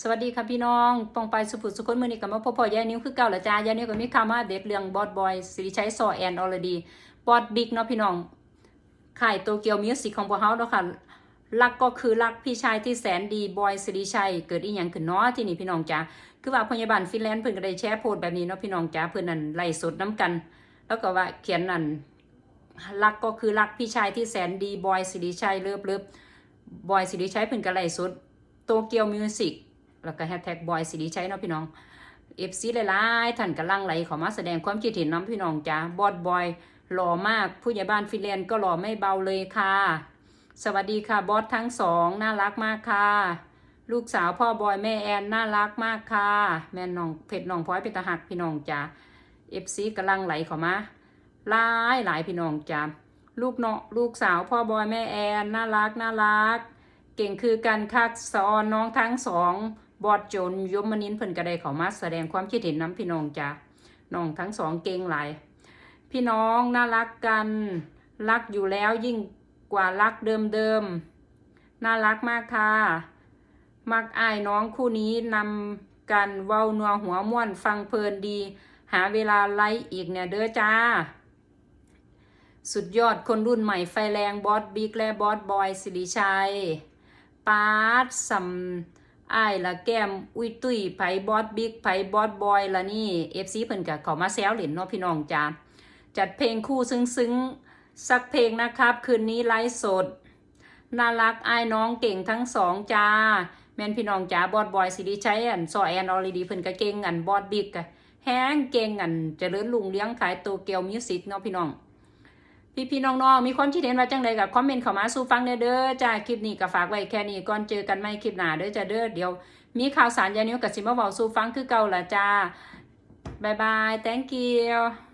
สวัสดีค่ะพี่น้องปองไปสุภุสุคนมือนี้กับมาพบพ่อยายนิ้วคือเก่าละจ้ายายนิ้วก็มีข่าวมาเด็ดเรื่องบอดบอยสิริชัยซอแอนออลดีบอดบิ๊กเนาะพี่น้องค่ายโตเกียวมิวสิกของพวกเขาเนาะค่ะรักก็คือรักพี่ชายที่แสนดีบอยสิริชัยเกิดอีหยังขึ้นเนาะที่นี่พี่น้องจ้าคือว่าพยาบาลฟินแลนด์เพิ่นก็ได้แชร์โพสแบบนี้เนาะพี่น้องจ้าเพิ่นนั่นไล่สดน้กัน แล้วก็ว่าเขียนนั่นรักก็คือรักพี่ชายที่แสนดีบอยสิริชัยเลิฟเลิฟบอยสิริชัยเพิ่นก็ไล่สดโตเกียวมิวสิก แล้วก็แฮชแท็กบอยสิริชัยเนาะพี่น้องเอฟซีหลายๆท่านกำลังไหลเขอมาแสดงความคิดเห็นน้ำพี่น้องจ้าบอดบอยหล่อมากผู้ใหญ่บ้านฟินแลนด์ก็หล่อไม่เบาเลยค่ะ สวัสดีค่ะบอสทั้งสองน่ารักมากค่ะ ลูกสาวพ่อบอยแม่แอนน่ารักมากค่ะ แม่น้องเพชรน้องพลอยเป็นตาหักพี่น้องจ้าเอฟซีกำลังไหลเขอมาหลายหลายพี่น้องจ้าลูกเนาะลูกสาวพ่อบอยแม่แอนน่ารักน่ารัก เก่งคือกันคักสอนน้องทั้งสอง บอดโจนยมมนินเพิ่นก็ได้เขามาแสดงความคิดเห็นน้ำพี่น้องจ้ะน้องทั้งสองเก่งหลาย พี่น้องน่ารักกัน รักอยู่แล้วยิ่งกว่ารักเดิมๆ น่ารักมากค่ะ มักอายน้องคู่นี้นำกันเว้านัวหัวม่วนฟังเพลินดี หาเวลาไลฟ์อีกเนี่ยเด้อจ้า สุดยอดคนรุ่นใหม่ไฟแรงบอสบิ๊กและบอสบอยสิริชัยปาดสัม อ้ายละแก้มอุ้ยตุ้ยไผบอสบิ๊กไผบอสบอยละนี่เอฟซีเพิ่นกับเขามาแซวเหรียญเนาะพี่น้องจ้าจัดเพลงคู่ซึ้งๆ สักเพลงนะครับ คืนนี้ไลฟ์สด น่ารักอ้ายน้องเก่งทั้งสองจ้า แม่นพี่น้องจ้าบอสบอยสิริชัยอันซอแอนออลดีเพิ่นก็เก่งอันบอสบิ๊กอะแห้งเก่งอันเจริญลุงเลี้ยงขายโตเกียวมิวสิกเนาะพี่น้อง พี่พี่น้องๆมีความคิดเห็นว่าจังใดกับคอมเมนต์เข้ามาสู่ฟังเด้อจ้าคลิปนี้ก็ฝากไว้แค่นี้ก่อนเจอกันใหม่คลิปหน้าเด้อจ้าเด้อเดี๋ยว มีข่าวสารยานิ้วกับสิมาเว้าสู่ฟังคือเก่าละจ้าบายบาย thank you